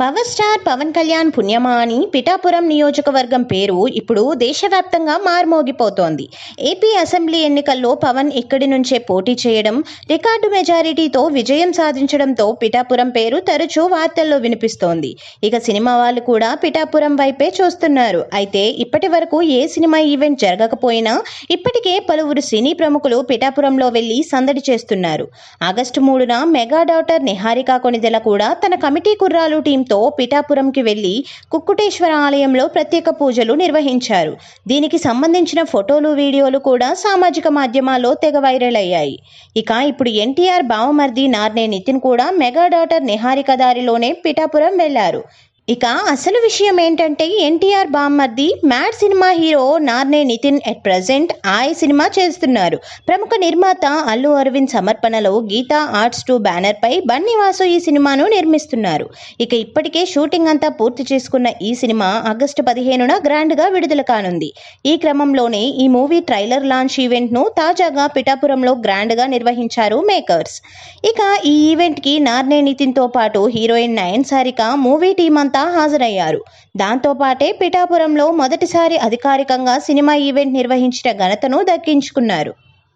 Power star Pawan Kalyan పుణ్యమా అని పిఠాపురం నియోజకవర్గం పేరు ఇప్పుడు దేశవ్యాప్తంగా మార్మోగిపోతోంది. ఏపీ అసెంబ్లీ ఎన్నికల్లో పవన్ ఇక్కడి నుంచే పోటీ చేయడం రికార్డు మెజారిటీతో విజయం సాధించడంతో పిఠాపురం పేరు తరచూ వార్తల్లో వినిపిస్తోంది. ఇక సినిమా వాళ్ళు కూడా పిఠాపురం వైపే చూస్తున్నారు. అయితే ఇప్పటి వరకు ఏ సినిమా ఈవెంట్ జరగకపోయినా ఇప్పటికే పలువురు సినీ ప్రముఖులు పిఠాపురంలో వెళ్ళి సందడి చేస్తున్నారు. ఆగస్టు మూడున మెగా డాటర్ నిహారికా కొనిదెల కూడా తన కమిటీ కుర్రాలు టీంతో పిఠాపురంకి వెళ్ళి కుక్కుటేశ్వర ఆలయంలో ప్రత్యేక పూజలు నిర్వహించారు. దీనికి సంబంధించిన ఫోటోలు వీడియోలు కూడా సామాజిక మాధ్యమాల్లో తెగ వైరల్ అయ్యాయి. ఇక ఇప్పుడు ఎన్టీఆర్ బావమర్ది నార్నే నితిన్ కూడా మెగా డాటర్ నిహారిక దారిలోనే పిఠాపురం వెళ్ళారు ఇక అసలు విషయం ఏంటంటే ఎన్టీఆర్ బామ్మర్ది mad cinema hero Narne Nithin at present Aay cinema చేస్తున్నారు. ప్రముఖ నిర్మాత అల్లు అరవింద్ సమర్పణలో గీతా ఆర్ట్స్ టూ బ్యానర్పై బన్నీవాసు ఈ సినిమాను నిర్మిస్తున్నారు. ఇక ఇప్పటికే షూటింగ్ అంతా పూర్తి చేసుకున్న ఈ సినిమా ఆగస్టు పదిహేనున గ్రాండ్గా విడుదల కానుంది. ఈ క్రమంలోనే ఈ మూవీ ట్రైలర్ లాంచ్ ఈవెంట్ను తాజాగా పిఠాపురంలో గ్రాండ్గా నిర్వహించారు మేకర్స్. ఇక ఈ ఈవెంట్కి నార్నే నితిన్తో పాటు heroine Nayan Sarika movie team అంతా హాజరయ్యారు. దాంతోపాటే పిఠాపురంలో మొదటిసారి అధికారికంగా సినిమా ఈవెంట్ నిర్వహించిన ఘనతను దక్కించుకున్నారు.